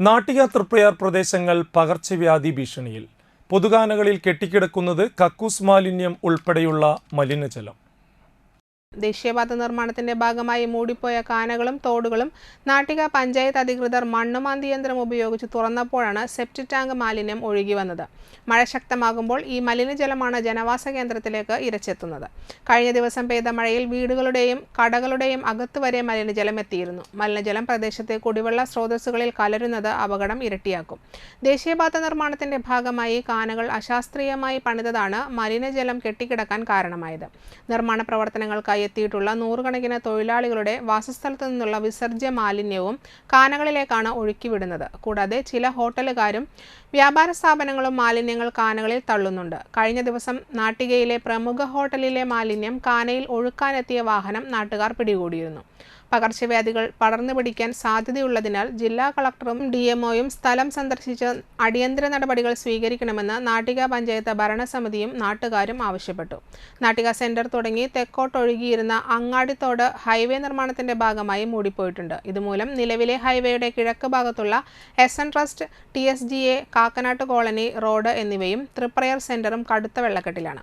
നാട്ടിക തൃപ്രയാർ പ്രദേശങ്ങൾ പകർച്ചവ്യാധി ഭീഷണിയിൽ. പൊതുകാനകളിൽ കെട്ടിക്കിടക്കുന്നത് കക്കൂസ് മാലിന്യം ഉൾപ്പെടെയുള്ള മലിനജലം. ദേശീയപാത നിർമ്മാണത്തിന്റെ ഭാഗമായി മൂടിപ്പോയ കാനകളും തോടുകളും നാട്ടിക പഞ്ചായത്ത് അധികൃതർ മണ്ണുമാന്തി യന്ത്രം ഉപയോഗിച്ച് തുറന്നപ്പോഴാണ് സെപ്റ്റി ടാങ്ക് മാലിന്യം ഒഴുകി വന്നത്. മഴ ശക്തമാകുമ്പോൾ ഈ മലിനജലമാണ് ജനവാസ കേന്ദ്രത്തിലേക്ക് ഇരച്ചെത്തുന്നത്. കഴിഞ്ഞ ദിവസം പെയ്ത മഴയിൽ വീടുകളുടെയും കടകളുടെയും അകത്ത് വരെ മലിനജലം എത്തിയിരുന്നു. മലിനജലം പ്രദേശത്തെ കുടിവെള്ള സ്രോതസ്സുകളിൽ കലരുന്നത് അപകടം ഇരട്ടിയാക്കും. ദേശീയപാത നിർമ്മാണത്തിന്റെ ഭാഗമായി കാനകൾ അശാസ്ത്രീയമായി പണിതതാണ് മലിനജലം കെട്ടിക്കിടക്കാൻ കാരണമായത്. നിർമ്മാണ പ്രവർത്തനങ്ങൾക്കായി എത്തിയിട്ടുള്ള നൂറുകണക്കിന് തൊഴിലാളികളുടെ വാസസ്ഥലത്ത് നിന്നുള്ള വിസർജ്യ മാലിന്യവും കാനകളിലേക്കാണ് ഒഴുക്കിവിടുന്നത്. കൂടാതെ ചില ഹോട്ടലുകാരും വ്യാപാര സ്ഥാപനങ്ങളും മാലിന്യങ്ങൾ കാനകളിൽ തള്ളുന്നുണ്ട്. കഴിഞ്ഞ ദിവസം നാട്ടികയിലെ പ്രമുഖ ഹോട്ടലിലെ മാലിന്യം കാനയിൽ ഒഴുക്കാനെത്തിയ വാഹനം നാട്ടുകാർ പിടികൂടിയിരുന്നു. പകർച്ചവ്യാധികൾ പടർന്നു പിടിക്കാൻ സാധ്യതയുള്ളതിനാൽ ജില്ലാ കളക്ടറും ഡി എംഒയും സ്ഥലം സന്ദർശിച്ച് അടിയന്തര നടപടികൾ സ്വീകരിക്കണമെന്ന് നാട്ടിക പഞ്ചായത്ത് ഭരണസമിതിയും നാട്ടുകാരും ആവശ്യപ്പെട്ടു. നാട്ടിക സെന്റർ തുടങ്ങി തെക്കോട്ടൊഴുകിയിരുന്ന അങ്ങാടിത്തോട് ഹൈവേ നിർമ്മാണത്തിന്റെ ഭാഗമായി മൂടിപ്പോയിട്ടുണ്ട്. ഇതുമൂലം നിലവിലെ ഹൈവേയുടെ കിഴക്ക് ഭാഗത്തുള്ള S N trust T S G A Kakkanad colony road എന്നിവയും തൃപ്രയർ സെന്ററും കടുത്ത വെള്ളക്കെട്ടിലാണ്.